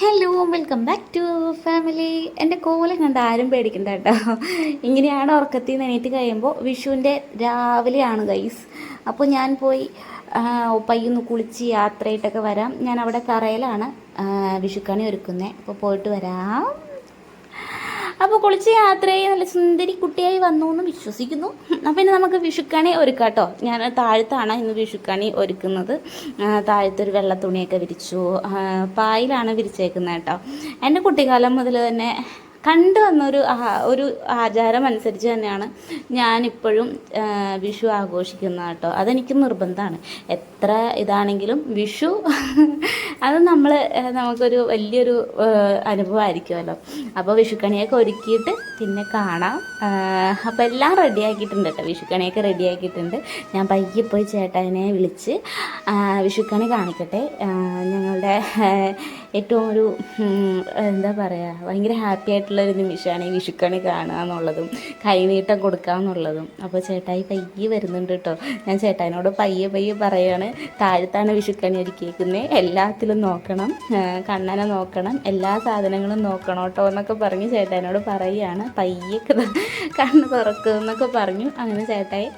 Hello welcome back to family എന്റെ കോലം കണ്ട് ആരും പേടിക്കണ്ട കേട്ടോ. ഇങ്ങനെയാണ് ഉറക്കത്തിൽ നിന്ന് എണീറ്റ് കഴിയുമ്പോൾ വിഷുവിന്റെ രാവിലെയാണ് ഗൈസ് അപ്പോൾ ഞാൻ പോയി പയ്യൊന്ന് കുളിച്ച് യാത്രയായിട്ടൊക്കെ വരാം. ഞാൻ അവിടെ കറയിലാണ് വിഷുക്കണി ഒരുക്കുന്നത് അപ്പോൾ പോയിട്ട് വരാം. അപ്പോൾ കുളിച്ച് യാത്രയായി നല്ല സുന്ദരി കുട്ടിയായി വന്നു എന്ന് വിശ്വസിക്കുന്നു. അപ്പോൾ ഇനി നമുക്ക് വിഷുക്കണി ഒരുക്കാം കേട്ടോ ഞാൻ താഴത്താണ് ഇന്ന് വിഷുക്കണി ഒരുക്കുന്നത്. താഴത്തൊരു വെള്ള തുണിയൊക്കെ വിരിച്ചു. പായിലാണ് വിരിച്ചേക്കുന്നത് കേട്ടോ. എന്റെ കുട്ടിക്കാലം മുതൽ തന്നെ കണ്ടു വന്നൊരു ഒരു ആചാരം അനുസരിച്ച് തന്നെയാണ് ഞാനിപ്പോഴും വിഷു ആഘോഷിക്കുന്നത് കേട്ടോ. അതെനിക്ക് നിർബന്ധമാണ്. എത്ര ഇതാണെങ്കിലും വിഷു അത് നമ്മൾ നമുക്കൊരു വലിയൊരു അനുഭവമായിരിക്കുമല്ലോ. അപ്പോൾ വിഷുക്കണിയൊക്കെ ഒരുക്കിയിട്ട് പിന്നെ കാണാം. അപ്പോൾ എല്ലാം റെഡിയാക്കിയിട്ടുണ്ട് കേട്ടോ. വിഷുക്കണിയൊക്കെ റെഡിയാക്കിയിട്ടുണ്ട് ഞാൻ പയ്യെ പോയി ചേട്ടാനെ വിളിച്ച് വിഷുക്കണി കാണിക്കട്ടെ. ഞങ്ങളുടെ ഏറ്റവും ഒരു എന്താ പറയുക ഭയങ്കര ഹാപ്പി ആയിട്ടുള്ളൊരു നിമിഷമാണ് ഈ വിഷുക്കണി കാണുക എന്നുള്ളതും കൈനീട്ടം കൊടുക്കുക എന്നുള്ളതും. അപ്പോൾ ചേട്ടായി പയ്യെ വരുന്നുണ്ട് കേട്ടോ. ഞാൻ ചേട്ടായിനോട് പയ്യെ പയ്യെ പറയുകയാണ് താഴത്താണ് വിഷുക്കണി ഒരുക്കിയേക്കുന്നത് എല്ലാത്തിലും നോക്കണം കണ്ണനെ നോക്കണം എല്ലാ സാധനങ്ങളും നോക്കണം കേട്ടോ എന്നൊക്കെ പറഞ്ഞ് ചേട്ടായിനോട് പറയുകയാണ് പയ്യെ കണ്ണ് തുറക്കുക എന്നൊക്കെ പറഞ്ഞു. അങ്ങനെ ചേട്ടായി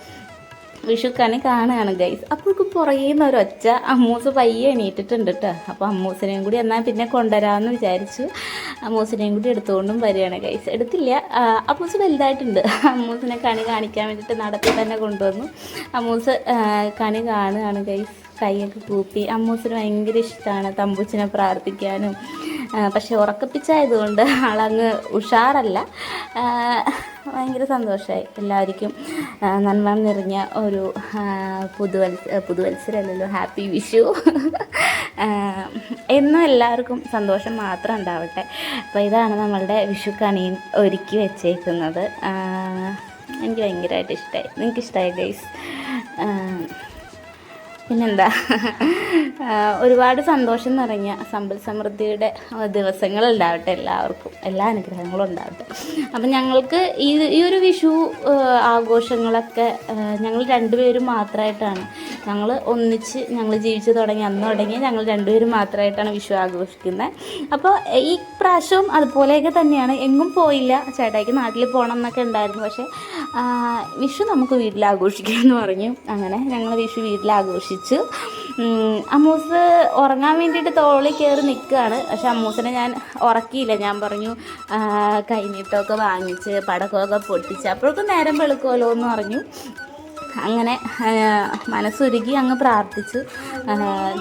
വിഷുക്കണി കാണുകയാണ് ഗൈസ് അപ്പോൾക്ക് പുറകേന്ന് ഒരു ഒരൊച്ച അമ്മൂസ് പയ്യെ എണീറ്റിട്ടുണ്ട് കേട്ടോ അപ്പോൾ അമ്മൂസിനെയും കൂടി എന്നാൽ പിന്നെ കൊണ്ടുവരാമെന്ന് വിചാരിച്ചു അമ്മൂസിനെയും കൂടി എടുത്തുകൊണ്ടും വരികയാണ് ഗൈസ് എടുത്തില്ല. അമ്മൂസ് വലുതായിട്ടുണ്ട്. അമ്മൂസിനെ കണി കാണിക്കാൻ വേണ്ടിയിട്ട് നടത്തി തന്നെ കൊണ്ടുവന്നു. അമ്മൂസ് കണി കാണുകയാണ് ഗൈസ് കൈയൊക്കെ കൂപ്പി. അമ്മൂസിന് ഭയങ്കര ഇഷ്ടമാണ് തമ്പൂച്ചിനെ പ്രാർത്ഥിക്കാനും. പക്ഷെ ഉറക്കപ്പിച്ചായതുകൊണ്ട് ആളങ്ങ് ഉഷാറല്ല. ഭയങ്കര സന്തോഷമായി എല്ലാവർക്കും നന്മ നിറഞ്ഞ ഒരു പുതുവത്സ പുതുവത്സരമല്ലല്ലോ ഹാപ്പി വിഷു. എന്നും എല്ലാവർക്കും സന്തോഷം മാത്രം ഉണ്ടാവട്ടെ. അപ്പോൾ ഇതാണ് നമ്മളുടെ വിഷു കണിയും ഒരുക്കി വെച്ചേക്കുന്നത്. എനിക്ക് ഭയങ്കരമായിട്ട് ഇഷ്ടമായി നിങ്ങൾക്ക് ഇഷ്ടമായി ഗൈസ് പിന്നെന്താ? ഒരുപാട് സന്തോഷം നിറഞ്ഞ സമ്പൽ സമൃദ്ധിയുടെ ദിവസങ്ങൾ ദിവസങ്ങളുണ്ടാവട്ടെ എല്ലാവർക്കും. എല്ലാ അനുഗ്രഹങ്ങളും ഉണ്ടാവട്ടെ. അപ്പം ഞങ്ങൾക്ക് ഈ ഈ ഒരു വിഷു ആഘോഷങ്ങളൊക്കെ ഞങ്ങൾ രണ്ടുപേരും മാത്രമായിട്ടാണ് ഞങ്ങൾ ഒന്നിച്ച് ഞങ്ങൾ ജീവിച്ച് തുടങ്ങി അന്ന് തുടങ്ങി ഞങ്ങൾ രണ്ടുപേരും മാത്രമായിട്ടാണ് വിഷു ആഘോഷിക്കുന്നത് അപ്പോൾ ഈ പ്രാവശ്യവും അതുപോലെയൊക്കെ തന്നെയാണ്. എങ്ങും പോയില്ല. ചേട്ടായിക്ക് നാട്ടിൽ പോകണം എന്നൊക്കെ ഉണ്ടായിരുന്നു. പക്ഷേ വിഷു നമുക്ക് വീട്ടിൽ ആഘോഷിക്കാമെന്ന് പറഞ്ഞു. അങ്ങനെ ഞങ്ങൾ വിഷു വീട്ടിൽ ആഘോഷിച്ചു ഉം, അമ്മൂസ് ഉറങ്ങാൻ വേണ്ടിയിട്ട് തോളിൽ കയറി നിൽക്കുകയാണ്. പക്ഷെ അമ്മൂസിനെ ഞാൻ ഉറക്കിയില്ല. ഞാൻ പറഞ്ഞു കൈനീട്ടമൊക്കെ വാങ്ങിച്ച് പടക്കമൊക്കെ പൊട്ടിച്ച് അപ്പോഴൊക്കെ നേരം വെളുക്കുമല്ലോ എന്ന് പറഞ്ഞു. അങ്ങനെ മനസ്സൊരുക്കി മനസ്സുരുകി അങ്ങ് പ്രാർത്ഥിച്ചു.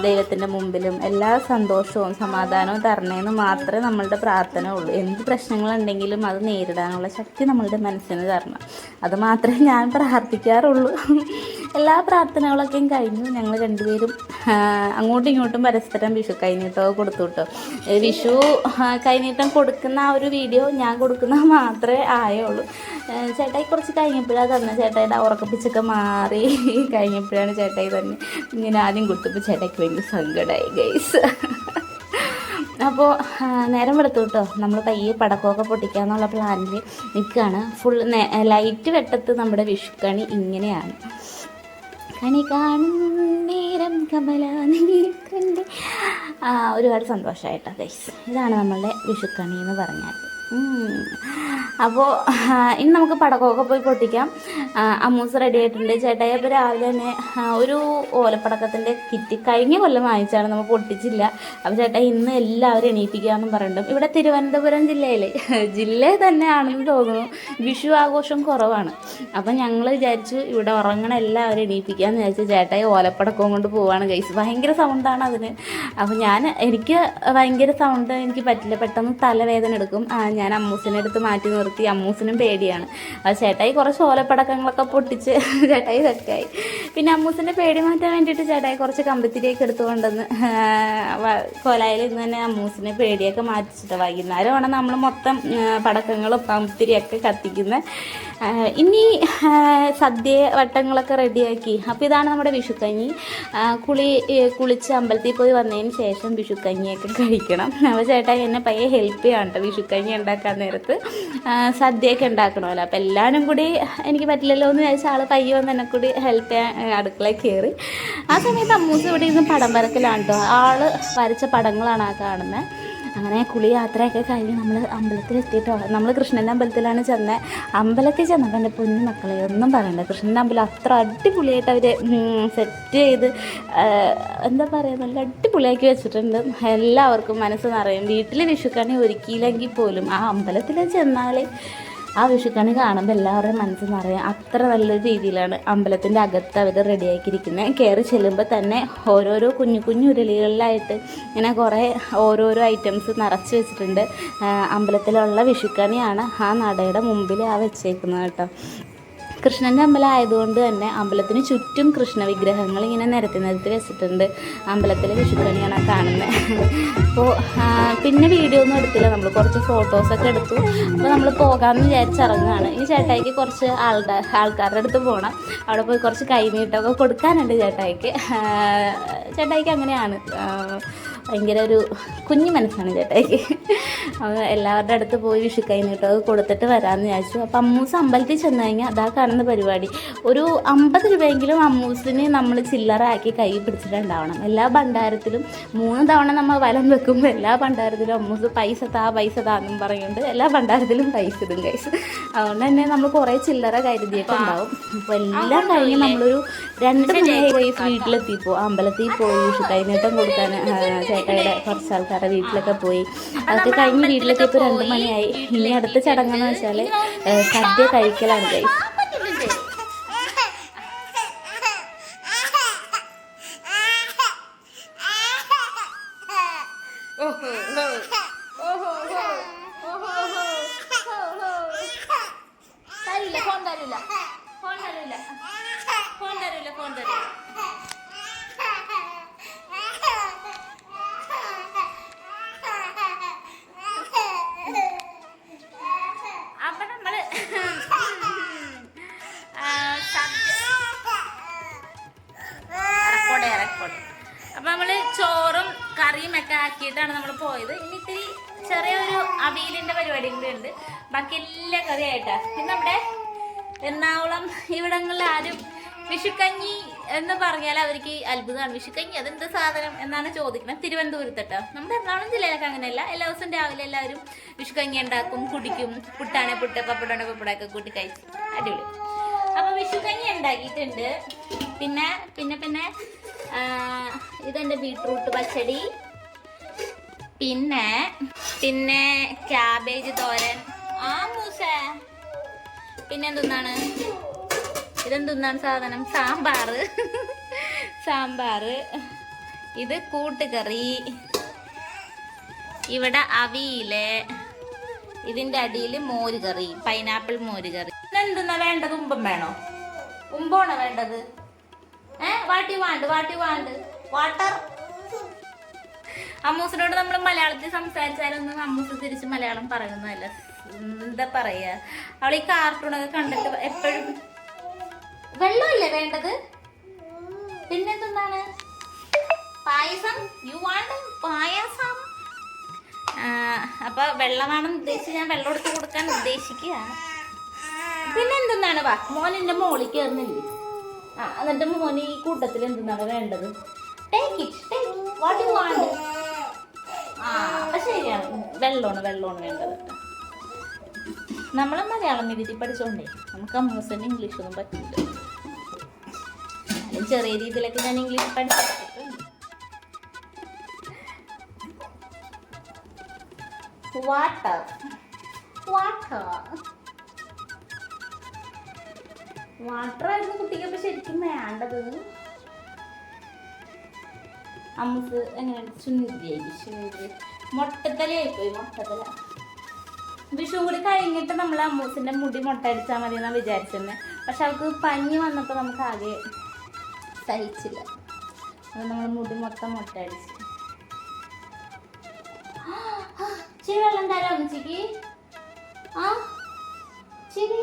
ദൈവത്തിന്റെ മുമ്പിലും എല്ലാ സന്തോഷവും സമാധാനവും തരണേന്ന് മാത്രമേ നമ്മളുടെ പ്രാർത്ഥന ഉള്ളൂ. എന്ത് പ്രശ്നങ്ങളുണ്ടെങ്കിലും അത് നേരിടാനുള്ള ശക്തി നമ്മളുടെ മനസ്സിന് തരണം. അത് മാത്രമേ ഞാൻ പ്രാർത്ഥിക്കാറുള്ളൂ. എല്ലാ പ്രാർത്ഥനകളൊക്കെയും കഴിഞ്ഞു. ഞങ്ങൾ രണ്ടുപേരും അങ്ങോട്ടും ഇങ്ങോട്ടും പരസ്പരം വിഷു കൈനീട്ടമൊക്കെ കൊടുത്തു കേട്ടോ വിഷു കൈനീട്ടം കൊടുക്കുന്ന ആ ഒരു വീഡിയോ ഞാൻ കൊടുക്കുന്ന മാത്രമേ ആയുള്ളൂ. ചേട്ടായി കുറച്ച് കഴിഞ്ഞപ്പോഴാണ് തന്നെ ചേട്ടായിയുടെ ഉറക്കപ്പിച്ചൊക്കെ മാറി കഴിഞ്ഞപ്പോഴാണ് ചേട്ടായി തന്നെ ഇങ്ങനെ ആദ്യം കൊടുത്തപ്പോൾ ചേട്ടായിക്ക് ഭയങ്കര സങ്കടമായി ഗൈസ് അപ്പോൾ നേരം വെളുത്തു കേട്ടോ നമ്മൾ പയ്യെ പടക്കമൊക്കെ പൊട്ടിക്കാന്നുള്ള പ്ലാനിൽ നിൽക്കുകയാണ് ഫുൾ ലൈറ്റ് വെട്ടത്ത് നമ്മുടെ വിഷുക്കണി ഇങ്ങനെയാണ്. കണി കാണും നേരം കമല നീക്കണ്ട് ഒരുപാട് സന്തോഷമായിട്ടോ ഗൈസ് ഇതാണ് നമ്മളുടെ വിഷുക്കണി എന്ന് പറഞ്ഞാൽ അപ്പോൾ ഇനി നമുക്ക് പടക്കമൊക്കെ പോയി പൊട്ടിക്കാം. അമ്മൂസ് റെഡി ആയിട്ടുണ്ട്. ചേട്ടായി അപ്പോൾ രാവിലെ തന്നെ ഒരു ഓലപ്പടക്കത്തിന്റെ കിറ്റ് കഴിഞ്ഞ കൊല്ലം വാങ്ങിച്ചാണ്. നമ്മൾ പൊട്ടിച്ചില്ല. അപ്പോൾ ചേട്ടാ ഇന്ന് എല്ലാവരും എണീപ്പിക്കാമെന്നും പറയുന്നുണ്ട് ഇവിടെ തിരുവനന്തപുരം ജില്ലയിൽ ജില്ല തന്നെയാണെന്ന് തോന്നുന്നു. വിഷു ആഘോഷം കുറവാണ്. അപ്പം ഞങ്ങൾ വിചാരിച്ചു ഇവിടെ ഉറങ്ങണ എല്ലാവരും എണീപ്പിക്കാമെന്ന് വിചാരിച്ചു ചേട്ടായി ഓലപ്പടക്കവും കൊണ്ട് പോവാണ് ഗൈസ് ഭയങ്കര സൗണ്ടാണ് അതിന്. അപ്പോൾ ഞാൻ എനിക്ക് ഭയങ്കര സൗണ്ട് എനിക്ക് പറ്റില്ല. പെട്ടെന്ന് തലവേദന എടുക്കും. ഞാൻ അമ്മൂസിനെ എടുത്ത് മാറ്റി നിർത്തി. അമ്മൂസിനും പേടിയാണ്. അത് ചേട്ടായി കുറച്ച് ഓലപ്പടക്കങ്ങളൊക്കെ പൊട്ടിച്ച് ചേട്ടായി സെറ്റായി. പിന്നെ അമ്മൂസിന്റെ പേടി മാറ്റാൻ വേണ്ടിയിട്ട് ചേട്ടായി കുറച്ച് കമ്പത്തിരിയൊക്കെ എടുത്തുകൊണ്ടെന്ന് കൊലായിൽ ഇന്ന് തന്നെ അമ്മൂസിനെ പേടിയൊക്കെ മാറ്റിച്ചിട്ട് വൈകുന്നേരമാണ് നമ്മൾ മൊത്തം പടക്കങ്ങളും കമ്പത്തിരിയൊക്കെ കത്തിക്കുന്നത് ഇനി സദ്യ വട്ടങ്ങളൊക്കെ റെഡിയാക്കി. അപ്പോൾ ഇതാണ് നമ്മുടെ വിഷുക്കഞ്ഞി. കുളി കുളിച്ച് അമ്പലത്തിൽ പോയി വന്നതിന് ശേഷം വിഷുക്കഞ്ഞിയൊക്കെ കഴിക്കണം. അപ്പോൾ ചേട്ടാ എന്നെ പയ്യെ ഹെൽപ്പ് ചെയ്യാൻ കേട്ടോ വിഷുക്കഞ്ഞി ഉണ്ടാക്കാൻ നേരത്ത്. സദ്യയൊക്കെ ഉണ്ടാക്കണമല്ലോ. അപ്പോൾ എല്ലാവരും കൂടി എനിക്ക് പറ്റില്ലല്ലോ എന്ന് വിചാരിച്ച ആൾ പയ്യെ വന്ന് എന്നെ കൂടി ഹെൽപ്പ് ചെയ്യാൻ അടുക്കളയിൽ കയറി ആ സമയത്ത് അമ്മൂസ് ഇവിടെ ഇരുന്ന് പടം വരക്കലാണ് കേട്ടോ ആൾ വരച്ച പടങ്ങളാണ് ആ കാണുന്നത് അങ്ങനെ കുളി യാത്രയൊക്കെ കഴിഞ്ഞ് നമ്മൾ അമ്പലത്തിൽ എത്തിയിട്ടോ. നമ്മൾ കൃഷ്ണന്റെ അമ്പലത്തിലാണ് ചെന്നത് അമ്പലത്തിൽ ചെന്നപ്പോൾ എന്റെ പൊന്നു മക്കളെ ഒന്നും പറയണ്ട. കൃഷ്ണന്റെ അമ്പലം അത്ര അടിപൊളിയായിട്ട് അവർ സെറ്റ് ചെയ്ത് എന്താ പറയുക നല്ല അടിപൊളിയാക്കി വെച്ചിട്ടുണ്ട്. എല്ലാവർക്കും മനസ്സ് നിറയും. വീട്ടിൽ വിഷുക്കണി ഒരുക്കിയില്ലെങ്കിൽ പോലും ആ അമ്പലത്തിൽ ചെന്നാൽ ആ വിഷുക്കണി കാണുമ്പോൾ എല്ലാവരുടെയും മനസ്സ് നിറയും അത്ര നല്ല രീതിയിലാണ് അമ്പലത്തിന്റെ അകത്ത് അവർ റെഡിയാക്കിയിരിക്കുന്നത് കയറി ചെല്ലുമ്പോൾ തന്നെ ഓരോരോ കുഞ്ഞു കുഞ്ഞു ഉരുളികളിലായിട്ട് ഇങ്ങനെ കുറേ ഓരോരോ ഐറ്റംസ് നിറച്ച് വെച്ചിട്ടുണ്ട്. അമ്പലത്തിലുള്ള വിഷുക്കണിയാണ് ആ നടയുടെ മുമ്പിൽ ആ വെച്ചേക്കുന്നത് കേട്ടോ. കൃഷ്ണന്റെ അമ്പലം ആയതുകൊണ്ട് തന്നെ അമ്പലത്തിന് ചുറ്റും കൃഷ്ണ വിഗ്രഹങ്ങൾ ഇങ്ങനെ നിരത്തി നിരത്തി വെച്ചിട്ടുണ്ട്. അമ്പലത്തിലെ വിഷുക്കണിയാണ് കാണുന്നത് അപ്പോൾ പിന്നെ വീഡിയോ ഒന്നും എടുത്തില്ല. നമ്മൾ കുറച്ച് ഫോട്ടോസൊക്കെ എടുത്തു. അപ്പോൾ നമ്മൾ പോകാമെന്ന് വിചാരിച്ചിറങ്ങുകയാണ് ഈ ചേട്ടായിക്ക് കുറച്ച് ആളുടെ ആൾക്കാരുടെ അടുത്ത് പോകണം അവിടെ പോയി കുറച്ച് കൈനീട്ടമൊക്കെ കൊടുക്കാനുണ്ട് ചേട്ടായിക്ക്. ചേട്ടായിക്ക് അങ്ങനെയാണ്. ഭയങ്കര ഒരു കുഞ്ഞു മനസ്സാണ് ചേട്ടായിക്ക്. അപ്പോൾ എല്ലാവരുടെ അടുത്ത് പോയി വിഷു കൈനീട്ടമൊക്കെ കൊടുത്തിട്ട് വരാമെന്ന് വിചാരിച്ചു. അപ്പം അമ്മൂസ് അമ്പലത്തിൽ ചെന്ന് കഴിഞ്ഞാൽ അതാ കാണുന്ന പരിപാടി. ഒരു അമ്പത് രൂപയെങ്കിലും അമ്മൂസിന് നമ്മൾ ചില്ലറാക്കി കൈ പിടിച്ചിട്ടുണ്ടാവണം. എല്ലാ ഭണ്ഡാരത്തിലും മൂന്ന് തവണ നമ്മൾ വലം വെക്കുമ്പോൾ എല്ലാ ഭണ്ഡാരത്തിലും അമ്മൂസ് പൈസ താ പൈസ താന്നും പറയുന്നുണ്ട്. എല്ലാ ഭണ്ഡാരത്തിലും പൈസ ഇടും കൈസ് അതുകൊണ്ട് തന്നെ നമ്മൾ കുറേ ചില്ലറ കരുതിയൊക്കെ ഉണ്ടാവും അപ്പോൾ എല്ലാം കഴിഞ്ഞ് നമ്മളൊരു രണ്ട് മണിയായി കൈസ് വീട്ടിലെത്തിയപ്പോൾ അമ്പലത്തിൽ പോയി വിഷു കൈനീട്ടം കൊടുക്കാൻ ചേട്ടായിയുടെ കുറച്ച് ആൾക്കാരുടെ വീട്ടിലൊക്കെ പോയി. അതൊക്കെ കഴിഞ്ഞ് വീട്ടിലൊക്കെ ഇപ്പോൾ രണ്ട് മണിയായി. ഇനി അടുത്ത ചടങ്ങെന്ന് വെച്ചാൽ സദ്യ കഴിക്കലാണ് കൈ ഫോൺ തരില്ല ഫോൺ തരില്ല. ഫോൺ തരില്ല ഫോൺ തരില്ല. ചോറും കറിയും ഒക്കെ ആക്കിയിട്ടാണ് നമ്മൾ പോയത്. ഇനി ഇത്തിരി ചെറിയൊരു അവിയലിന്റെ പരിപാടി കൂടി ഉണ്ട്. ബാക്കി എല്ലാ കറിയായിട്ടാ പിന്നെ നമ്മുടെ എറണാകുളം ഇവിടങ്ങളിൽ ആരും വിഷുക്കഞ്ഞി എന്ന് പറഞ്ഞാൽ അവർക്ക് അത്ഭുതമാണ്. വിഷുക്കഞ്ഞി അതെന്ത് സാധനം എന്നാണ് ചോദിക്കുന്നത്. തിരുവനന്തപുരത്തട്ടോ നമ്മുടെ എറണാകുളം ജില്ലയിലൊക്കെ അങ്ങനെയല്ല. എല്ലാ ദിവസവും രാവിലെ എല്ലാവരും വിഷുക്കഞ്ഞി ഉണ്ടാക്കും കുടിക്കും. പുട്ടാണെ പുട്ട് പപ്പടാണെ പപ്പടമൊക്കെ കൂട്ടി കഴിച്ചു. അടിപൊളി. അപ്പൊ വിഷുക്കഞ്ഞി ഉണ്ടാക്കിയിട്ടുണ്ട്. പിന്നെ പിന്നെ പിന്നെ ഇതെന്റെ ബീട്രൂട്ട് പച്ചടി. പിന്നെ പിന്നെ ക്യാബേജ് തോരൻ. ആ മൂസ. പിന്നെ എന്തെന്നാണ്? സാധനം? സാമ്പാർ സാമ്പാർ ഇത് കൂട്ടുകറി. ഇവിടെ അവിയിൽ. ഇതിന്റെ അടിയിൽ മോര് കറി പൈനാപ്പിൾ മോര് കറി എന്തെന്നാ വേണ്ടത്? ഉമ്പം വേണോ? ഉമ്പാണോ വേണ്ടത്? ഏ? വാട്ടി വാണ്ട് വാട്ടി വാണ്ട്. വാട്ടർ. അമ്മൂസിനോട് നമ്മൾ മലയാളത്തിൽ സംസാരിച്ചാലൊന്നും അമ്മൂസ് തിരിച്ച് മലയാളം പറയുന്നതല്ല എന്താ പറയാ? അവൾ ഈ കാർട്ടൂണൊക്കെ കണ്ടിട്ട് എപ്പോഴും വെള്ളമല്ലേ വേണ്ടത്? പിന്നെന്താണ് പായസം? യു വാണ്ട് പായസം? അപ്പൊ വെള്ളമാണെന്ന് ഉദ്ദേശിച്ച് ഞാൻ വെള്ളം എടുത്ത് കൊടുക്കാൻ ഉദ്ദേശിക്കുക. പിന്നെന്താണ് വാ മോൻ എന്റെ മോളിൽ കയറുന്നില്ലേ? എന്നിട്ട് മോന് ഈ കൂട്ടത്തിൽ എന്താണ് വേണ്ടത്? Take it take what you want ആ ശരിയാണ്. വെള്ളമാണ് വെള്ളമാണ് വേണ്ടത്. നമ്മൾ മലയാളം നികുതി പഠിച്ചോണ്ടേ നമുക്ക് അമ്മൂസന് ഇംഗ്ലീഷ് ഒന്നും പറ്റില്ല ചെറിയ രീതിയിലൊക്കെ ഞാൻ ഇംഗ്ലീഷ് പഠിച്ചിട്ടുണ്ട്. വാട്ടർ വാട്ടർ വാട്ടർ ആയിരുന്നു കുട്ടിക്ക് അപ്പൊ ശരിക്കും വേണ്ടത്. അമ്മയ്ക്ക് എങ്ങനെയാണ് സുനിധിയായി സുനിധി മൊട്ടത്തലയായി പോയി മൊട്ടത്തല. വിഷു കൂടി കഴിഞ്ഞിട്ട് നമ്മൾ അമ്മൂസിന്റെ മുടി മുട്ട അടിച്ചാൽ മതി എന്നാണ് വിചാരിച്ചിരുന്നത് പക്ഷെ അവൾക്ക് പനി വന്നപ്പോൾ നമുക്ക് ആകെ സഹിച്ചില്ല. അത് നമ്മൾ മുടി മൊത്തം മുട്ട അടിച്ചു. ചിരി വെള്ളം തരാം അമ്മച്ചിക്ക് ആ ചിരി.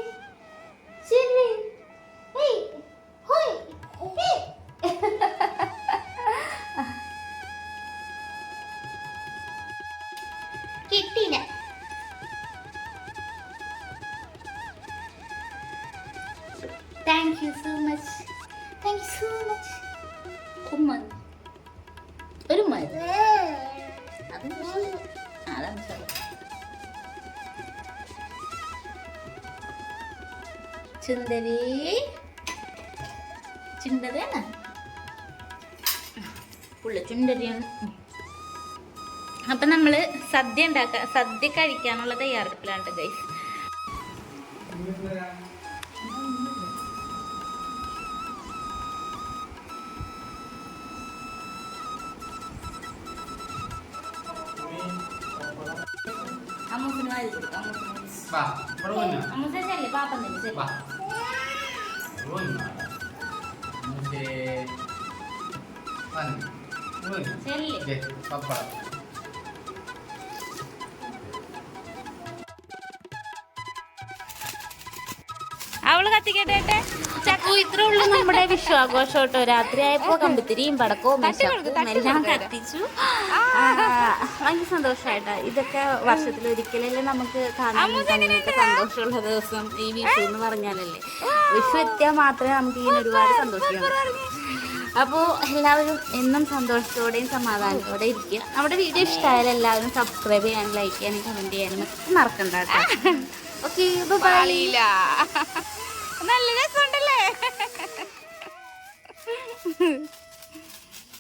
ചുന്ദരി ചുണ്ടരിയാണ് പുള്ള ചുണ്ടരിയാണ്. അപ്പൊ നമ്മൾ സദ്യ ഉണ്ടാക്ക സദ്യ കഴിക്കാനുള്ള തയ്യാറെടുപ്പിലാണ് ഗൈസ് അമ്മൂസിന് വാരി കൊടുക്കാം അമ്മൂസിന് വാ ഇവിടെ വന്നോ അമ്മൂസ ചെല്ലേ പാപ്പം അവൾ കത്തിക്കട്ടെ ചക്കു ഇത്രേ ഉള്ളൂ നമ്മുടെ വിശ്വാഘോഷം കേട്ടോ രാത്രിയായപ്പോ കമ്പിത്തിരിയും പടക്കവും എല്ലാം കത്തിച്ചു. ഭയങ്കര സന്തോഷമായിട്ടാ ഇതൊക്കെ വർഷത്തിൽ ഒരിക്കലല്ലേ നമുക്ക് കാണാൻ സന്തോഷമുള്ള ദിവസം ഈ വിഷു എന്ന് പറഞ്ഞാലല്ലേ. വിഷു എത്തിയാൽ മാത്രമേ നമുക്ക് ഇങ്ങനെ ഒരുപാട് സന്തോഷിക്കാൻ അപ്പോൾ എല്ലാവരും എന്നും സന്തോഷത്തോടെയും സമാധാനത്തോടെ ഇരിക്കുക. നമ്മുടെ വീഡിയോ ഇഷ്ടമായാലും എല്ലാവരും സബ്സ്ക്രൈബ് ചെയ്യാനും ലൈക്ക് ചെയ്യാനും കമന്റ് ചെയ്യാനും മറക്കണ്ട കേട്ടോ. ഓക്കെ ബൈ നല്ല രസമുണ്ടല്ലേ?